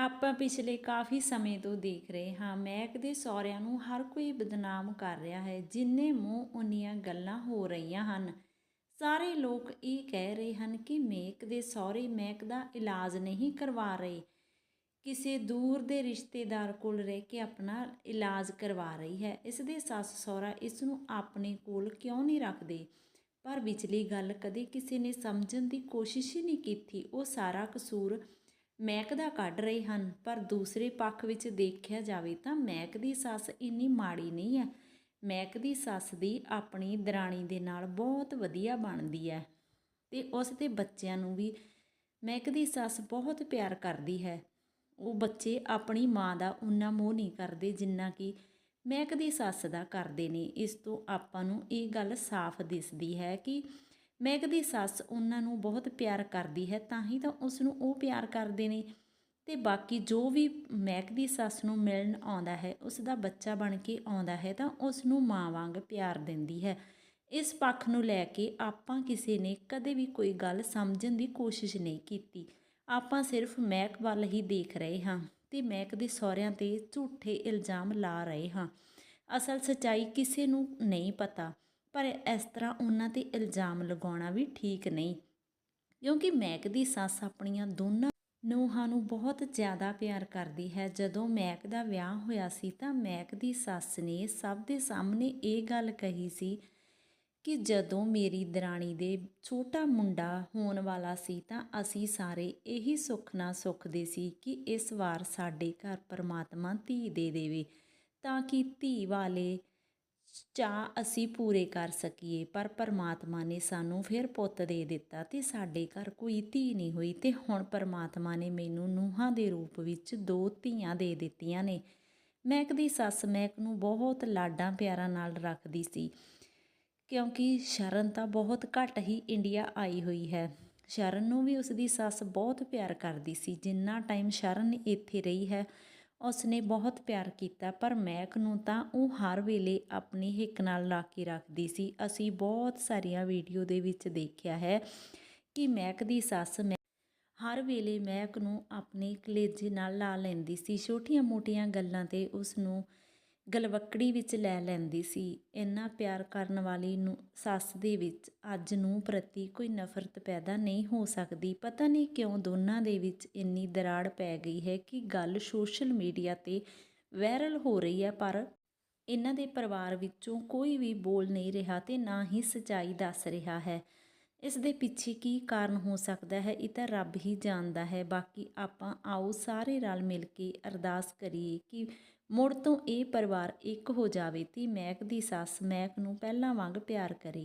ਆਪਾਂ ਪਿਛਲੇ ਕਾਫੀ ਸਮੇਂ ਤੋਂ ਦੇਖ ਰਹੇ ਹਾਂ ਮਹਿਕ ਦੇ ਸਹੁਰਿਆਂ ਨੂੰ ਹਰ ਕੋਈ ਬਦਨਾਮ ਕਰ ਰਿਹਾ ਹੈ, ਜਿੰਨੇ ਮੂੰਹ ਉਨੀਆਂ ਗੱਲਾਂ ਹੋ ਰਹੀਆਂ ਹਨ। ਸਾਰੇ ਲੋਕ ਇਹ ਕਹਿ ਰਹੇ ਹਨ ਕਿ ਮਹਿਕ ਦੇ ਸਹੁਰੇ ਮਹਿਕ ਦਾ ਇਲਾਜ ਨਹੀਂ ਕਰਵਾ ਰਹੇ। ਕਿਸੇ ਦੂਰ ਦੇ ਰਿਸ਼ਤੇਦਾਰ ਕੋਲ ਰਹਿ ਕੇ ਆਪਣਾ ਇਲਾਜ ਕਰਵਾ ਰਹੀ ਹੈ। ਇਸ ਦੇ ਸੱਸ ਸਹੁਰਾ ਇਸ ਨੂੰ ਆਪਣੇ ਕੋਲ ਕਿਉਂ ਨਹੀਂ ਰੱਖਦੇ? ਪਰ ਵਿਚਲੀ ਗੱਲ ਕਦੇ ਕਿਸੇ ਨੇ ਸਮਝਣ ਦੀ ਕੋਸ਼ਿਸ਼ ਹੀ ਨਹੀਂ ਕੀਤੀ। ਉਹ ਸਾਰਾ ਕਸੂਰ ਮੈਕ ਦਾ ਕੱਢ ਰਹੇ ਹਨ, ਪਰ ਦੂਸਰੇ ਪੱਖ ਵਿੱਚ ਦੇਖਿਆ ਜਾਵੇ ਤਾਂ ਮਹਿਕ ਦੀ ਸੱਸ ਇੰਨੀ ਮਾੜੀ ਨਹੀਂ ਹੈ। ਮਹਿਕ ਦੀ ਸੱਸ ਦੀ ਆਪਣੀ ਦਰਾਣੀ ਦੇ ਨਾਲ ਬਹੁਤ ਵਧੀਆ ਬਣਦੀ ਹੈ ਤੇ ਉਸ ਦੇ ਬੱਚਿਆਂ ਨੂੰ ਵੀ ਮੈਕ ਦੀ ਸੱਸ ਬਹੁਤ ਪਿਆਰ ਕਰਦੀ ਹੈ। ਉਹ ਬੱਚੇ ਆਪਣੀ ਮਾਂ ਦਾ ਉਨਾ ਮੋਹ ਨਹੀਂ ਕਰਦੇ ਜਿੰਨਾ ਕਿ ਮਹਿਕ ਦੀ ਸੱਸ ਦਾ ਕਰਦੇ ਨੇ। ਇਸ ਤੋਂ ਆਪਾਂ ਨੂੰ ਇਹ ਗੱਲ ਸਾਫ਼ ਦਿਸਦੀ ਹੈ ਕਿ ਮੈਕ ਦੀ ਸੱਸ ਉਹਨਾਂ ਨੂੰ ਬਹੁਤ ਪਿਆਰ ਕਰਦੀ ਹੈ, ਤਾਂ ਹੀ ਤਾਂ ਉਸ ਨੂੰ ਉਹ ਪਿਆਰ ਕਰਦੇ ਨੇ। ਤੇ ਬਾਕੀ ਜੋ ਵੀ ਮੈਕ ਦੀ ਸੱਸ ਨੂੰ ਮਿਲਣ ਆਉਂਦਾ ਹੈ ਉਸ ਦਾ ਬੱਚਾ ਬਣ ਕੇ ਆਉਂਦਾ ਹੈ, ਤਾਂ ਉਸ ਨੂੰ ਮਾਂ ਵਾਂਗ ਪਿਆਰ ਦਿੰਦੀ ਹੈ। ਇਸ ਪੱਖ ਨੂੰ ਲੈ ਕੇ ਆਪਾਂ ਕਿਸੇ ਨੇ ਕਦੇ ਵੀ ਕੋਈ ਗੱਲ ਸਮਝਣ ਦੀ ਕੋਸ਼ਿਸ਼ ਨਹੀਂ ਕੀਤੀ। ਆਪਾਂ ਸਿਰਫ ਮੈਕ ਵੱਲ ਹੀ ਦੇਖ ਰਹੇ ਹਾਂ ਤੇ ਮੈਕ ਦੇ ਸਹੁਰਿਆਂ ਤੇ ਝੂਠੇ ਇਲਜ਼ਾਮ ਲਾ ਰਹੇ ਹਾਂ। ਅਸਲ ਸਚਾਈ ਕਿਸੇ ਨੂੰ ਨਹੀਂ ਪਤਾ। ਪਰ ਇਸ ਤਰ੍ਹਾਂ ਉਹਨਾਂ ਤੇ ਇਲਜ਼ਾਮ ਲਗਾਉਣਾ ਵੀ ਠੀਕ ਨਹੀਂ। ਕਿਉਂਕਿ ਮੈਕ ਦੀ ਸੱਸ ਆਪਣੀਆਂ ਦੋਨਾਂ ਨੂੰਹਾਂ ਨੂੰ ਬਹੁਤ ਜ਼ਿਆਦਾ ਪਿਆਰ ਕਰਦੀ ਹੈ। ਜਦੋਂ ਮੈਕ ਦਾ ਵਿਆਹ ਹੋਇਆ ਸੀ ਤਾਂ ਮੈਕ ਦੀ ਸੱਸ ਨੇ ਸਭ ਦੇ ਸਾਹਮਣੇ ਇਹ ਗੱਲ ਕਹੀ ਸੀ ਕਿ ਜਦੋਂ ਮੇਰੀ ਦਰਾਣੀ ਦੇ ਛੋਟਾ ਮੁੰਡਾ ਹੋਣ ਵਾਲਾ ਸੀ ਤਾਂ ਅਸੀਂ ਸਾਰੇ ਇਹੀ ਸੁੱਖ ਨਾਲ ਸੁੱਖਦੇ ਸੀ ਕਿ ਇਸ ਵਾਰ ਸਾਡੇ ਘਰ ਪਰਮਾਤਮਾ ਧੀ ਦੇ ਦੇਵੇ, ਤਾਂ ਕਿ ਧੀ ਵਾਲੇ ਚਾਹ ਅਸੀਂ ਪੂਰੇ ਕਰ ਸਕੀਏ, ਪਰ ਪਰਮਾਤਮਾ ਨੇ ਸਾਨੂੰ ਫਿਰ ਪੁੱਤ ਦੇ ਦਿੱਤਾ ਤੇ ਸਾਡੇ ਘਰ ਕੋਈ ਧੀ ਨਹੀਂ ਹੋਈ ਤੇ ਹੁਣ ਪਰਮਾਤਮਾ ਨੇ ਮੈਨੂੰ ਨੂੰਹਾਂ ਦੇ ਰੂਪ ਵਿੱਚ ਦੋ ਧੀਆਂ ਦੇ ਦਿੱਤੀਆਂ ਨੇ। ਮਹਿਕ ਦੀ ਸੱਸ ਮਹਿਕ ਨੂੰ ਬਹੁਤ ਲਾਡਾਂ ਪਿਆਰਾਂ ਨਾਲ ਰੱਖਦੀ ਸੀ, ਕਿਉਂਕਿ ਸ਼ਰਨ ਤਾਂ ਬਹੁਤ ਘੱਟ ਹੀ ਇੰਡੀਆ ਆਈ ਹੋਈ ਹੈ। ਸ਼ਰਨ ਨੂੰ ਵੀ ਉਸ ਦੀ ਸੱਸ ਬਹੁਤ ਪਿਆਰ ਕਰਦੀ ਸੀ, ਜਿੰਨਾ ਟਾਈਮ ਸ਼ਰਨ ਇੱਥੇ ਰਹੀ ਹੈ ਉਸ ਨੇ ਬਹੁਤ ਪਿਆਰ ਕੀਤਾ, ਪਰ ਮੈਕ ਨੂੰ ਤਾਂ ਉਹ ਹਰ ਵੇਲੇ ਆਪਣੀ ਹਿੱਕ ਨਾਲ ਲਾ ਕੇ ਰੱਖਦੀ ਸੀ। ਅਸੀਂ ਬਹੁਤ ਸਾਰੀਆਂ ਵੀਡੀਓ ਦੇ ਵਿੱਚ ਦੇਖਿਆ ਹੈ ਕਿ ਮੈਕ ਦੀ ਸੱਸ ਮੈਂ ਹਰ ਵੇਲੇ ਮੈਕ ਨੂੰ ਆਪਣੇ ਕਲੇਜੇ ਨਾਲ ਲਾ ਲੈਂਦੀ ਸੀ। ਛੋਟੀਆਂ-ਮੋਟੀਆਂ ਗੱਲਾਂ ਤੇ ਉਸ ਨੂੰ ਗਲਵੱਕੜੀ ਵਿੱਚ ਲੈ ਲੈਂਦੀ ਸੀ। ਇੰਨਾ ਪਿਆਰ ਕਰਨ ਵਾਲੀ ਨੂੰ, ਸੱਸ ਦੇ ਵਿੱਚ ਅੱਜ ਨੂੰ ਪ੍ਰਤੀ ਕੋਈ ਨਫ਼ਰਤ ਪੈਦਾ ਨਹੀਂ ਹੋ ਸਕਦੀ। ਪਤਾ ਨਹੀਂ ਕਿਉਂ ਦੋਨਾਂ ਦੇ ਵਿੱਚ ਇੰਨੀ ਦਰਾੜ ਪੈ ਗਈ ਹੈ ਕਿ ਗੱਲ ਸੋਸ਼ਲ ਮੀਡੀਆ ਤੇ ਵਾਇਰਲ ਹੋ ਰਹੀ ਹੈ, ਪਰ ਇਹਨਾਂ ਦੇ ਪਰਿਵਾਰ ਵਿੱਚੋਂ ਕੋਈ ਵੀ ਬੋਲ ਨਹੀਂ ਰਿਹਾ ਤੇ ਨਾ ਹੀ ਸਚਾਈ ਦੱਸ ਰਿਹਾ ਹੈ। ਇਸ ਦੇ ਪਿੱਛੇ ਕੀ ਕਾਰਨ ਹੋ ਸਕਦਾ ਹੈ, ਇਹ ਤਾਂ ਰੱਬ ਹੀ ਜਾਣਦਾ ਹੈ। ਬਾਕੀ ਆਪਾਂ ਆਓ ਸਾਰੇ ਰਲ ਮਿਲ ਕੇ ਅਰਦਾਸ ਕਰੀਏ ਕਿ ਮੁੜ ਤੋਂ ਇਹ ਪਰਿਵਾਰ ਇੱਕ ਹੋ ਜਾਵੇ ਤੇ ਮਹਿਕ ਦੀ ਸੱਸ ਮਹਿਕ ਨੂੰ ਪਹਿਲਾਂ ਵਾਂਗ ਪਿਆਰ ਕਰੇ।